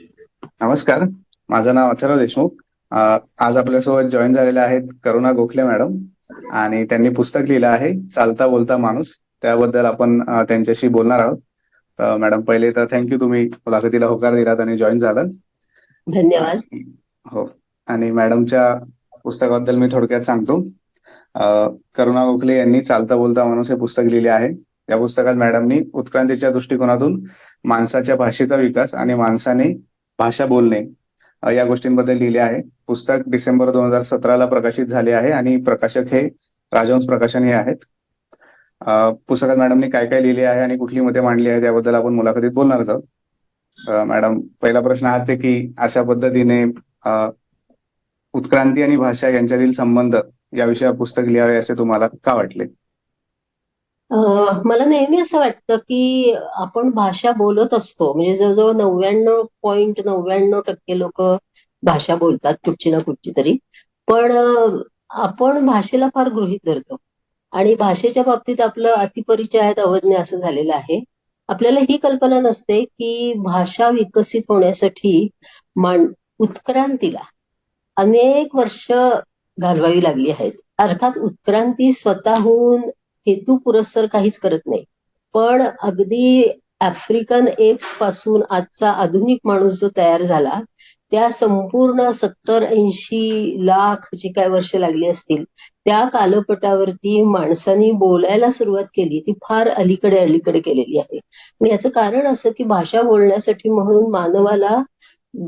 नमस्कार. माझं नाव अथर्व देशमुख. आज आपल्यासोबत जॉईन झालेले आहेत करुणा गोखले मॅडम आणि त्यांनी पुस्तक लिहिलं आहे चालता बोलता माणूस. त्याबद्दल आपण त्यांच्याशी बोलणार आहोत. मॅडम पहिले तर थँक्यू तुम्ही मुलाखतीला होकार दिलात आणि जॉईन झालात. धन्यवाद. हो. आणि मॅडमच्या पुस्तकाबद्दल मी थोडक्यात सांगतो. करुणा गोखले यांनी चालता बोलता माणूस हे पुस्तक लिहिले आहे. या पुस्तकात मॅडमनी उत्क्रांतीच्या दृष्टिकोनातून माणसाच्या भाषेचा विकास आणि माणसाने भाषा बोलणे या गोष्टींबद्दल लिहिले आहे. पुस्तक डिसेंबर दोन हजार सतराला प्रकाशित झाले आहे आणि प्रकाशक हे राजवंश प्रकाशन हे आहेत. पुस्तकात मॅडमनी काय काय लिहिले आहे आणि कुठली मते मांडली आहे त्याबद्दल आपण मुलाखतीत बोलणारच आहोत. मॅडम पहिला प्रश्न हाच आहे की अशा पद्धतीने उत्क्रांती आणि भाषा यांच्यातील संबंध या विषयावर पुस्तक लिहावे असे तुम्हाला का वाटले? मला नेहमी असं वाटतं की आपण भाषा बोलत असतो. म्हणजे जवळजवळ नव्याण्णव पॉईंट नव्याण्णव टक्के लोक भाषा बोलतात कुठची ना कुठची तरी. पण आपण भाषेला फार गृहीत धरतो. आणि भाषेच्या बाबतीत आपलं अतिपरिचयात अवज्ञ असं झालेलं आहे. आपल्याला ही कल्पना नसते की भाषा विकसित होण्यासाठी मान उत्क्रांतीला अनेक वर्ष घालवावी लागली आहेत. अर्थात उत्क्रांती स्वतःहून हेतू पुरस्सर काहीच करत नाही. पण अगदी आफ्रिकन एप्सपासून आजचा आधुनिक माणूस जो तयार झाला त्या संपूर्ण सत्तर ऐंशी लाख जी काय वर्ष लागली असतील त्या कालपटावरती माणसांनी बोलायला सुरुवात केली ती फार अलीकडे अलीकडे केलेली आहे. आणि याचं कारण असं की भाषा बोलण्यासाठी म्हणून मानवाला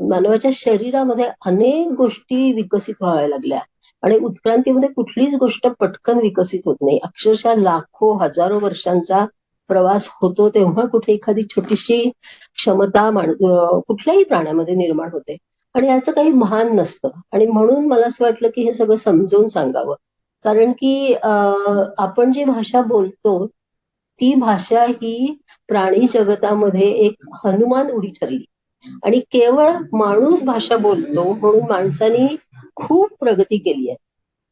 मानवाच्या शरीरामध्ये अनेक गोष्टी विकसित व्हाव्या लागल्या. आणि उत्क्रांतीमध्ये कुठलीच गोष्ट पटकन विकसित होत नाही. अक्षरशः लाखो हजारो वर्षांचा प्रवास होतो तेव्हा कुठे एखादी छोटीशी क्षमता माण कुठल्याही प्राण्यामध्ये निर्माण होते. आणि याचं काही भान नसतं. आणि म्हणून मला असं वाटलं की हे सगळं समजून सांगावं. कारण की आपण जी भाषा बोलतो ती भाषा ही प्राणी जगतामध्ये एक हनुमान उडी ठरली. आणि केवळ माणूस भाषा बोलतो म्हणून माणसाने खूप प्रगती केली आहे.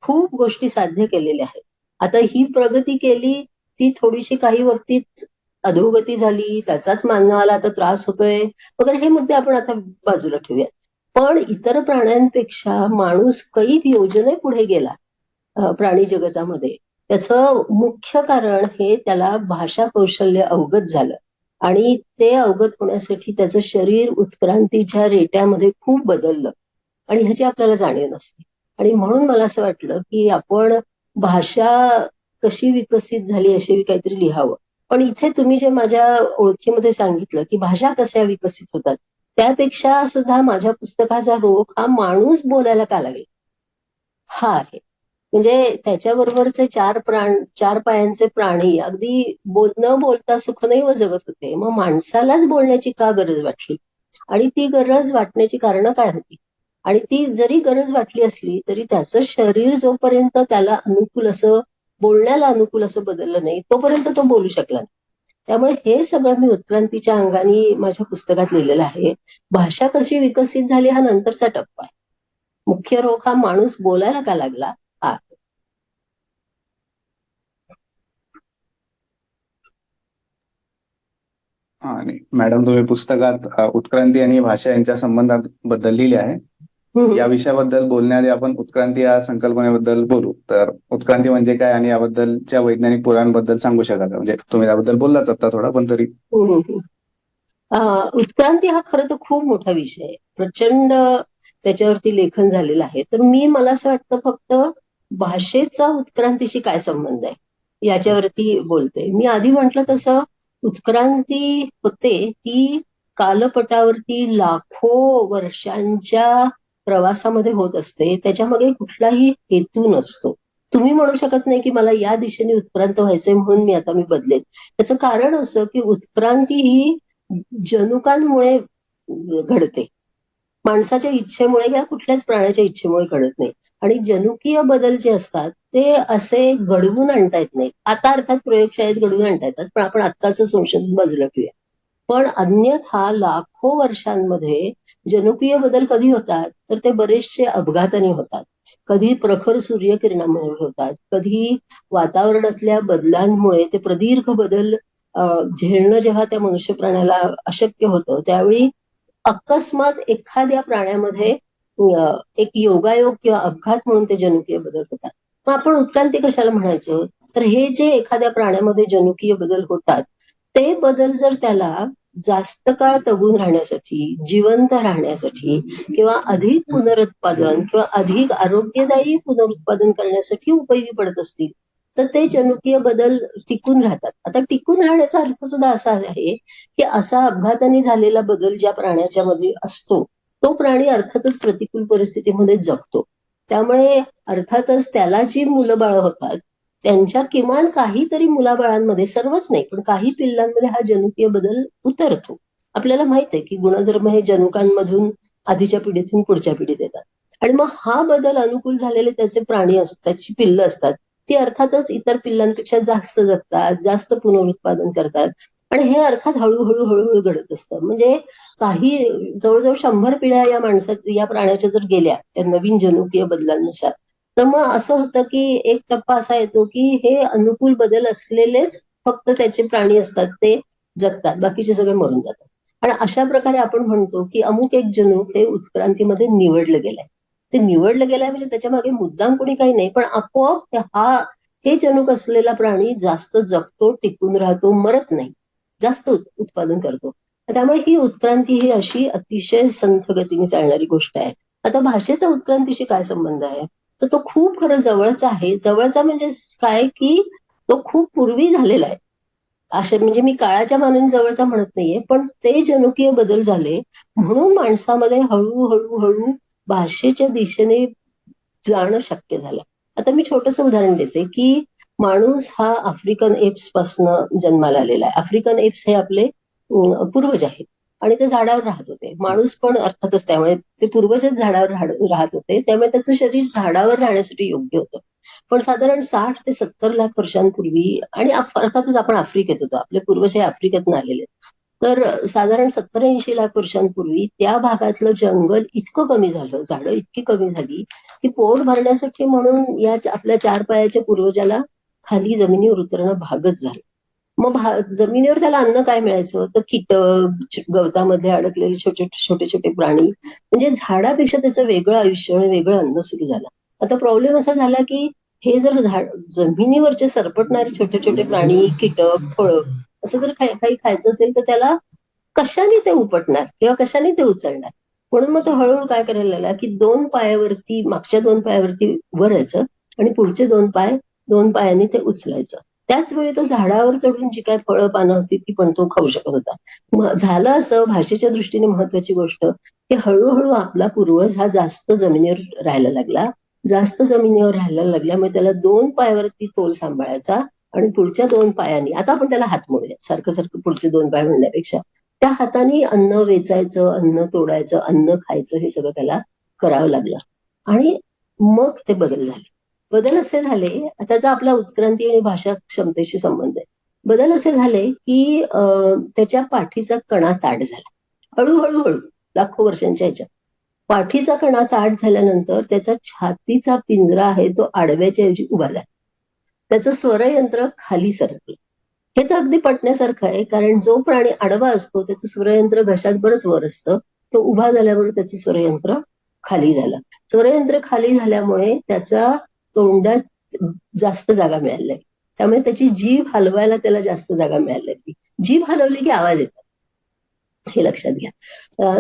खूप गोष्टी साध्य केलेल्या आहेत. आता ही प्रगती केली ती थोडीशी काही बाबतीत अधोगती झाली त्याचाच मानवाला आता त्रास होतोय. वगैरे हे मुद्दे आपण आता बाजूला ठेवूया पण इतर प्राण्यांपेक्षा माणूस कैक योजने पुढे गेला प्राणी जगतामध्ये. त्याचं मुख्य कारण हे त्याला भाषा कौशल्य अवगत झालं. आणि ते अवगत होण्यासाठी त्याचं शरीर उत्क्रांतीच्या रेट्यामध्ये खूप बदललं. आणि ह्याची आपल्याला जाणीव नसते. आणि म्हणून मला असं वाटलं की आपण भाषा कशी विकसित झाली अशी काहीतरी लिहावं. पण इथे तुम्ही जे माझ्या ओळखीमध्ये सांगितलं की भाषा कशा विकसित होतात त्यापेक्षा सुद्धा माझ्या पुस्तकाचा रोख हा माणूस बोलायला का लागेल? हा आहे. म्हणजे त्याच्याबरोबरचे चार प्राण चार पायांचे प्राणी अगदी बोल न बोलता सुखनैव जगत होते. मग माणसालाच बोलण्याची का गरज वाटली? आणि ती गरज वाटण्याची कारणं काय होती? आणि ती जरी गरज वाटली असली तरी त्याचं शरीर जोपर्यंत त्याला अनुकूल असं बोलण्याला अनुकूल असं बदललं नाही तोपर्यंत तो बोलू शकला नाही. त्यामुळे हे सगळं मी उत्क्रांतीच्या अंगाने माझ्या पुस्तकात लिहिलेलं आहे. भाषा कशी विकसित झाली हा नंतरचा टप्पा आहे. मुख्य रोग हा माणूस बोलायला का लागला? हा. आणि मॅडम तुम्ही पुस्तकात उत्क्रांती आणि भाषा यांच्या संबंधाबद्दल लिहिले आहे. या विषयाबद्दल बोलण्याआधी आपण उत्क्रांती या संकल्पनेबद्दल बोलू. तर उत्क्रांती म्हणजे काय आणि याबद्दलच्या वैज्ञानिक पुराणबद्दल सांगू शकाल म्हणजे तुम्ही याबद्दल बोललाच आता थोडा पण तरी. उत्क्रांती हा खरं तर खूप मोठा विषय आहे. प्रचंड त्याच्यावरती लेखन झालेलं आहे. तर मी मला असं वाटतं फक्त भाषेचा उत्क्रांतीशी काय संबंध आहे? याच्यावरती बोलते. मी आधी म्हंटल तसं उत्क्रांती होते ती कालपटावरती लाखो वर्षांच्या प्रवासामध्ये होत असते त्याच्यामध्ये कुठलाही हेतू नसतो. तुम्ही म्हणू शकत नाही की मला या दिशेने उत्क्रांत व्हायचंय म्हणून मी आता मी बदलेन. त्याचं कारण असं की उत्क्रांती ही जनुकांमुळे घडते. माणसाच्या इच्छेमुळे किंवा कुठल्याच प्राण्याच्या इच्छेमुळे घडत नाही. आणि जनुकीय बदल जे असतात ते असे घडवून आणता येत नाही. आता अर्थात प्रयोगशाळेत घडवून आणता येतात पण आपण आत्ताचं संशोधन बाजूला ठेवूया. पण अन्यथा लाखो वर्षांमध्ये जनुकीय बदल कधी होतात? तर ते बरेचसे अपघाताने होतात. कधी प्रखर सूर्यकिरणामुळे होतात. कधी वातावरणातल्या बदलांमुळे ते प्रदीर्घ बदल झेलणं जेव्हा त्या मनुष्य प्राण्याला अशक्य होतं त्यावेळी अकस्मात एखाद्या प्राण्यामध्ये एक योगायोग किंवा अपघात म्हणून ते जनुकीय बदल होतात. मग आपण उत्क्रांती कशाला म्हणायचं? तर हे जे एखाद्या प्राण्यामध्ये जनुकीय बदल होतात ते बदल जर त्याला जास्त काळ तगून राहण्यासाठी जिवंत राहण्यासाठी किंवा अधिक पुनरुत्पादन किंवा अधिक आरोग्यदायी पुनरुत्पादन करण्यासाठी उपयोगी पडत असतील तर ते जनुकीय बदल टिकून राहतात. आता टिकून राहण्याचा अर्थ सुद्धा असा आहे की असा अपघाताने झालेला बदल ज्या प्राण्याच्या मध्ये असतो तो प्राणी अर्थातच प्रतिकूल परिस्थितीमध्ये जगतो. त्यामुळे अर्थातच त्याला जी मुलं बाळ होतात त्यांच्या किमान काहीतरी मुलाबाळांमध्ये सर्वच नाही पण काही पिल्लांमध्ये हा जनुकीय बदल उतरतो. आपल्याला माहीत आहे की गुणधर्म हे जनुकांमधून आधीच्या पिढीतून पुढच्या पिढीत येतात. आणि मग हा बदल अनुकूल झालेले त्याचे प्राणी असतात त्याची पिल्लं असतात ती अर्थातच इतर पिल्लांपेक्षा जास्त जगतात जास्त पुनरुत्पादन करतात. आणि हे अर्थात हळूहळू हळूहळू घडत असतं. म्हणजे काही जवळजवळ शंभर पिढ्या या माणसात या प्राण्याच्या जर गेल्या त्या नवीन जनुकीय बदलांनुसार तर मग असं होतं की एक टप्पा असा येतो की हे अनुकूल बदल असलेलेच फक्त त्याचे प्राणी असतात ते जगतात बाकीचे सगळे मरून जातात. आणि अशा प्रकारे आपण म्हणतो की अमुक एक जनुक हे उत्क्रांतीमध्ये निवडलं गेलंय. ते निवडलं गेलंय म्हणजे त्याच्यामागे मुद्दाम कोणी काही नाही पण आपोआप हा हे जनुक असलेला प्राणी जास्त जगतो टिकून राहतो मरत नाही. जास्त उत्पादन करतो. त्यामुळे ही उत्क्रांती ही अशी अतिशय संथ गतीने चालणारी गोष्ट आहे. आता भाषेचा उत्क्रांतीशी काय संबंध आहे? तर तो खूप खरं जवळचा आहे. जवळचा म्हणजे काय की तो खूप पूर्वी झालेला आहे. असे म्हणजे मी काळाच्या मानाने जवळचा म्हणत नाहीये पण ते जनुकीय बदल झाले. म्हणून माणसामध्ये हळूहळू हळू भाषेच्या दिशेने जाणं शक्य झालं. आता मी छोटस उदाहरण देते की माणूस हा आफ्रिकन एप्स पासन जन्माला आलेला आहे. आफ्रिकन एप्स हे आपले पूर्वज आहेत. आणि ते झाडावर राहत होते. माणूस पण अर्थातच त्यामुळे ते पूर्वजच झाडावर राहत होते. त्यामुळे त्याचं शरीर झाडावर राहण्यासाठी योग्य होतं. पण साधारण साठ ते सत्तर लाख वर्षांपूर्वी आणि अर्थातच आपण आफ्रिकेत होतो. आपले पूर्वज हे आफ्रिकेतून आलेले तर साधारण सत्तर ऐंशी लाख वर्षांपूर्वी त्या भागातलं जंगल इतकं कमी झालं झाडं इतकी कमी झाली की पोट भरण्यासाठी म्हणून या आपल्या चार पायाच्या पूर्वजाला खाली जमिनीवर उतरणं भागच झालं. मग भा जमिनीवर त्याला अन्न काय मिळायचं? तर कीटक गवतामध्ये अडकलेले छोटे छोटे छोटे प्राणी. म्हणजे झाडापेक्षा त्याचं वेगळं आयुष्य आणि वेगळं अन्न सुरू झालं. आता प्रॉब्लेम असा झाला की हे जर झाड जमिनीवरचे सरपटणारे छोटे छोटे प्राणी कीटक फळं असं जर काही काही खायचं असेल तर त्याला कशाने ते उपटणार किंवा कशाने ते उचलणार? म्हणून मग तो हळूहळू काय करायला लागला की दोन पायावरती मागच्या दोन पायावरती उभं राहायचं आणि पुढचे दोन पाय दोन पायांनी ते उचलायचं. त्याच वेळी तो झाडावर चढून जी काय फळं पानं असतील ती पण तो खाऊ शकत होता. झालं असं भाषेच्या दृष्टीने महत्वाची गोष्ट की हळूहळू आपला पूर्वज हा जास्त जमिनीवर राहायला लागला. जास्त जमिनीवर राहायला लागल्यामुळे त्याला दोन पायावरती तोल सांभाळायचा आणि पुढच्या दोन पायांनी आता आपण त्याला हात म्हणूया सारखं सारखं पुढचे दोन पाय म्हणण्यापेक्षा त्या हाताने अन्न वेचायचं अन्न तोडायचं अन्न खायचं हे सगळं त्याला करावं लागलं. आणि मग ते बदल झाले. बदल असे झाले त्याचा आपला उत्क्रांती आणि भाषा क्षमतेशी संबंध आहे. बदल असे झाले की त्याच्या पाठीचा कणा ताट झाला. हळूहळू हळू लाखो वर्षांच्या ह्याच्यात. पाठीचा कणा ताट झाल्यानंतर त्याचा छातीचा पिंजरा आहे तो आडव्याच्या ऐवजी उभा झाला. त्याचं स्वरयंत्र खाली सरकलं. हे तर अगदी पटण्यासारखं आहे कारण जो प्राणी आडवा असतो त्याचं स्वरयंत्र घशात बरंच वर असतं. तो उभा झाल्यावर त्याचं स्वरयंत्र खाली झालं. स्वरयंत्र खाली झाल्यामुळे त्याचा तोंडात जास्त जागा मिळाली त्यामुळे त्याची जीभ हलवायला त्याला जास्त जागा मिळायला जीभ हलवली की आवाज येतो. हे लक्षात घ्या.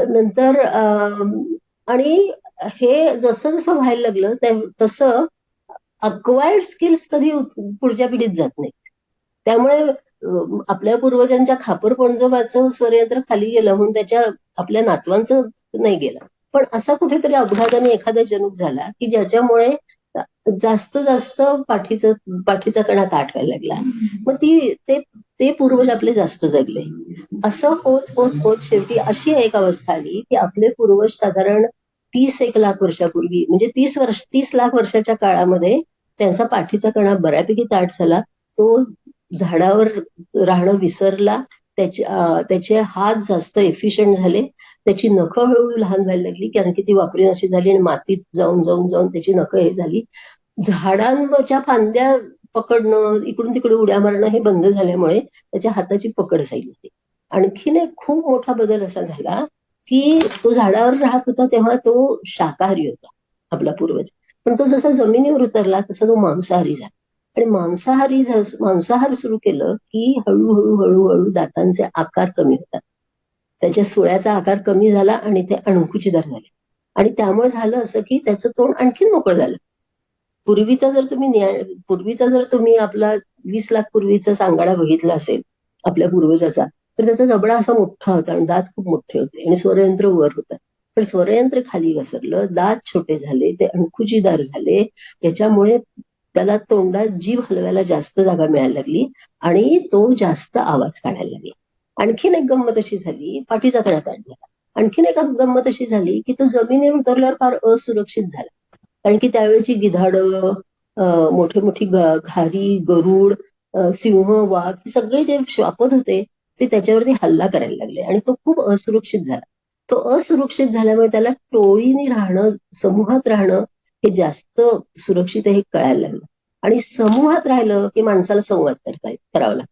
नंतर आणि हे जसं जसं व्हायला लागलं त्या- तसं अक्वायर्ड स्किल्स कधी पुढच्या पिढीत जात नाही. त्यामुळे आपल्या पूर्वजांच्या खापर पणजोबाचं स्वरयंत्र खाली गेलं म्हणून त्याच्या आपल्या नातवांचं नाही गेलं. पण असा कुठेतरी अपघाताने एखादा जनुक झाला की ज्याच्यामुळे जास्त जास्त पाठीचा पाठीचा कणा ताट व्हायला लागला. मग ती ते ते पूर्वज आपले जास्त जगले. असं होत होत होत शेवटी अशी एक अवस्था आली की आपले पूर्वज साधारण तीस एक लाख वर्षापूर्वी म्हणजे तीस वर्ष तीस लाख वर्षाच्या काळामध्ये त्यांचा पाठीचा कणा बऱ्यापैकी ताट झाला. तो झाडावर राहणं विसरला. त्याचे त्याचे हात जास्त एफिशियंट झाले. त्याची नखं हळूहळू लहान व्हायला लागली कारण की ती वापरीनाशी झाली आणि मातीत जाऊन जाऊन जाऊन त्याची नखं हे झाली. झाडांवरच्या फांद्या पकडणं इकडून तिकडे उड्या मारणं हे बंद झाल्यामुळे त्याच्या हाताची पकड जाईल होती. आणखीन एक खूप मोठा बदल असा झाला की तो झाडावर राहत होता तेव्हा तो शाकाहारी होता आपला पूर्वज. पण तो जसा जमिनीवर उतरला तसा तो मांसाहारी झाला. आणि मांसाहारी मांसाहार सुरू केलं की हळूहळू हळूहळू दातांचे आकार कमी होतात. त्याच्या सुळ्याचा आकार कमी झाला आणि ते अणकुचीदार झाले. आणि त्यामुळे झालं असं की त्याचं तोंड आणखीन मोकळं झालं. पूर्वीचा जर तुम्ही न्याय- पूर्वीचा जर तुम्ही आपला वीस लाख पूर्वीचा सांगाडा बघितला असेल आपल्या पूर्वजाचा तर त्याचा रबडा असा मोठा होता आणि दात खूप मोठे होते आणि स्वरयंत्र वर होतं. पण स्वरयंत्र खाली घसरलं दात छोटे झाले ते अणकुचीदार झाले त्याच्यामुळे त्याला तोंडात जीभ हलवायला जास्त जागा मिळायला लागली आणि तो जास्त आवाज काढायला लागला. आणखीन एक गंमत अशी झाली पाठीचा त्रास झाला. आणखीन एक गंमत अशी झाली की तो जमिनीवर उतरल्यावर फार असुरक्षित झाला. कारण की त्यावेळेची गिधाडं मोठी मोठे मोठी घारी गरुड सिंह वाघ हे सगळे जे श्वापत होते ते त्याच्यावरती हल्ला करायला लागले आणि तो खूप असुरक्षित झाला. तो असुरक्षित झाल्यामुळे त्याला टोळीने राहणं समूहात राहणं हे जास्त सुरक्षित आहे हे कळायला लागलं. आणि समूहात राहिलं की माणसाला संवाद करता येत- करावा लागतो.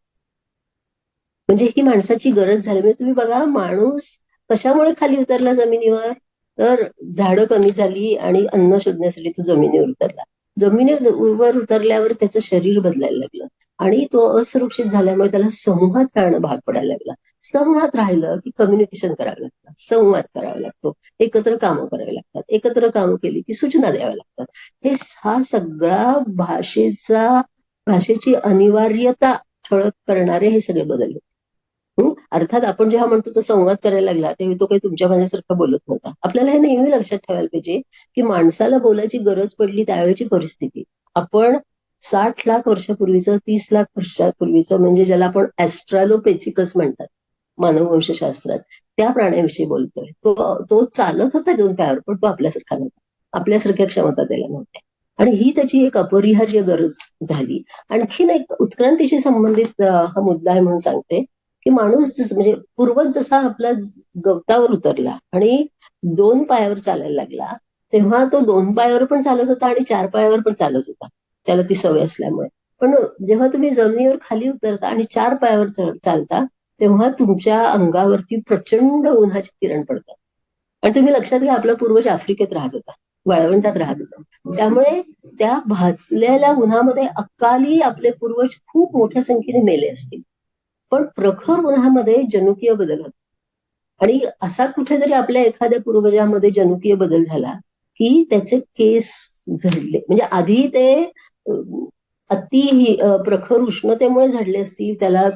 म्हणजे ही माणसाची गरज झाली. म्हणजे तुम्ही बघा माणूस कशामुळे खाली उतरला जमिनीवर? तर झाडं कमी झाली आणि अन्न शोधण्यासाठी तो जमिनीवर उतरला. जमिनीवर उतरल्यावर त्याचं शरीर बदलायला लागलं. आणि तो असुरक्षित झाल्यामुळे त्याला समूहात राहणं भाग पडायला लागला. समूहात राहिलं की कम्युनिकेशन करावं लागतं. संवाद करावा लागतो. एकत्र कामं करावी लागतात. एकत्र कामं केली की सूचना द्याव्या लागतात. हे हा सगळा भाषेचा भाषेची अनिवार्यता ठळक करणारे हे सगळे बदलले अर्थात आपण जेव्हा म्हणतो तो संवाद करायला लागला तेव्हा तो काही तुमच्या माझ्यासारखा बोलत नव्हता. आपल्याला हे नेहमी लक्षात ठेवायला पाहिजे की माणसाला बोलायची गरज पडली त्यावेळेची परिस्थिती. आपण साठ लाख वर्षापूर्वीचं तीस लाख वर्षापूर्वीचं म्हणजे ज्याला आपण ऍस्ट्रॅलोपेथिकस म्हणतात मानववंशशास्त्रात त्या प्राण्याविषयी बोलतोय. तो तो चालत होता दोन पायावर पण तो आपल्यासारखा नव्हता. आपल्यासारख्या क्षमता त्याला नव्हत्या. आणि ही त्याची एक अपरिहार्य गरज झाली. आणखीन एक उत्क्रांतीशी संबंधित हा मुद्दा आहे म्हणून सांगते की माणूस म्हणजे पूर्वज जसा आपला गवतावर उतरला आणि दोन पायावर चालायला लागला तेव्हा तो दोन पायावर पण चालत होता आणि चार पायावर पण चालत होता. त्याला ती सवय असल्यामुळे. पण जेव्हा तुम्ही जमिनीवर खाली उतरता आणि चार पायावर चालता तेव्हा तुमच्या अंगावरती प्रचंड उन्हाचे किरण पडतात. आणि तुम्ही लक्षात घ्या आपला पूर्वज आफ्रिकेत राहत होता वाळवंटात राहत होता. त्यामुळे त्या भाजलेल्या उन्हामध्ये अकाली आपले पूर्वज खूप मोठ्या संख्येने मेले असतील. पण प्रखर उन्हामध्ये जनुकीय बदल होतो आणि असा कुठेतरी आपल्या एखाद्या पूर्वजामध्ये जनुकीय बदल झाला की त्याचे केस झडले. म्हणजे आधी ते अति ही प्रखर उष्णतेमुळे झडले असतील त्याला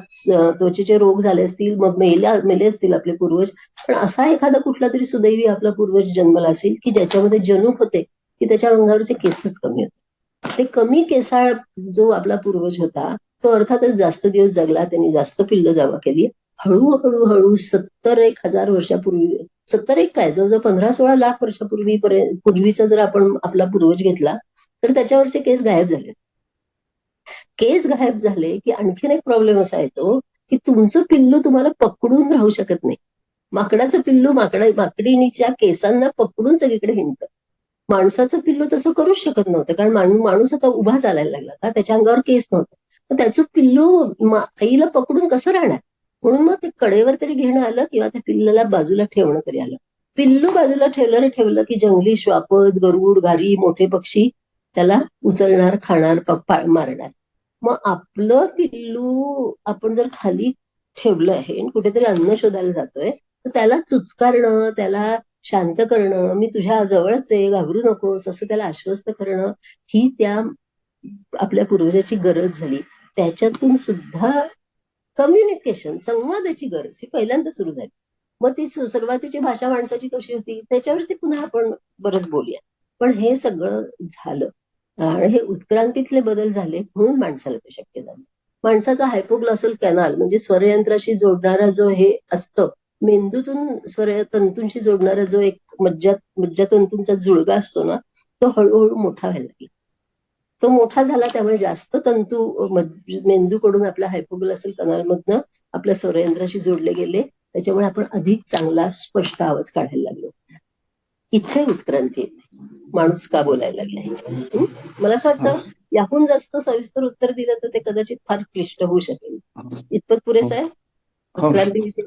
त्वचेचे रोग झाले असतील मग मेल्या मेले असतील आपले पूर्वज. पण असा एखादा कुठला तरी सुदैवी आपला पूर्वज जन्मला असेल की ज्याच्यामध्ये जनुक होते की त्याच्या अंगावरचे केसच कमी होते. ते कमी केसाळ जो आपला पूर्वज होता तो अर्थातच जास्त दिवस जगला त्यांनी जास्त पिल्ल जमा केली. हळूहळू हळू सत्तर एक हजार वर्षापूर्वी सत्तर एक काय जवळजवळ पंधरा सोळा लाख वर्षापूर्वी पर्यंत पूर्वीचा जर आपण आपला पूर्वज घेतला तर त्याच्यावरचे केस गायब झाले. केस गायब झाले की आणखीन एक प्रॉब्लेम असा येतो की तुमचं पिल्लू तुम्हाला पकडून राहू शकत नाही. माकडाचं पिल्लू माकडा माकडीनीच्या केसांना पकडून सगळीकडे हिंडतं. माणसाचं पिल्लू तसं करूच शकत नव्हतं कारण माणूस माणूस आता उभा चालायला लागला होता त्याच्या अंगावर केस नव्हतं. तर त्याचं पिल्लू आईला पकडून कसं राहणार? म्हणून मग ते कडेवर तरी घेणं आलं किंवा त्या पिल्लाला बाजूला ठेवणं तरी आलं. पिल्लू बाजूला ठेवलं ठेवलं की जंगली श्वापद गरुड घारी मोठे पक्षी त्याला उचलणार खाणार प- मारणार. मग आपलं पिल्लू आपण जर खाली ठेवलं आहे आणि कुठेतरी अन्न शोधायला जातोय तर त्याला चुचकारणं त्याला शांत करणं मी तुझ्या जवळच आहे घाबरू नकोस असं त्याला आश्वस्त करणं ही त्या आपल्या पूर्वजाची गरज झाली. त्याच्यातून सुद्धा कम्युनिकेशन संवादाची गरज ही पहिल्यांदा सुरू झाली. मग ती सुरुवातीची भाषा माणसाची कशी होती? त्याच्यावरती पुन्हा आपण परत बोलूया. पण हे सगळं झालं. आणि हे उत्क्रांतीतले बदल झाले म्हणून माणसाला ते शक्य झालं. माणसाचा हायपोग्लॉसल कॅनाल म्हणजे स्वरयंत्राशी जोडणारा जो हे असतं मेंदूतून स्वर तंतूंशी जोडणारा जो एक मज्जा मज्जातंतूंचा जुळगा असतो ना तो हळूहळू मोठा व्हायला लागला. तो मोठा झाला त्यामुळे जास्त तंतू मेंदूकडून आपल्या हायपोग्लॉसल कनाल मधनं आपल्या स्वरयंत्राशी जोडले गेले त्याच्यामुळे आपण अधिक चांगला स्पष्ट आवाज काढायला लागलो. इथे उत्क्रांती येते. माणूस का बोलायला लागला ह्याच्या मला असं वाटतं याहून जास्त सविस्तर उत्तर दिलं तर ते कदाचित फार क्लिष्ट होऊ शकेल. इतपत पुरेसं आहे? हो. उत्क्रांतीविषयी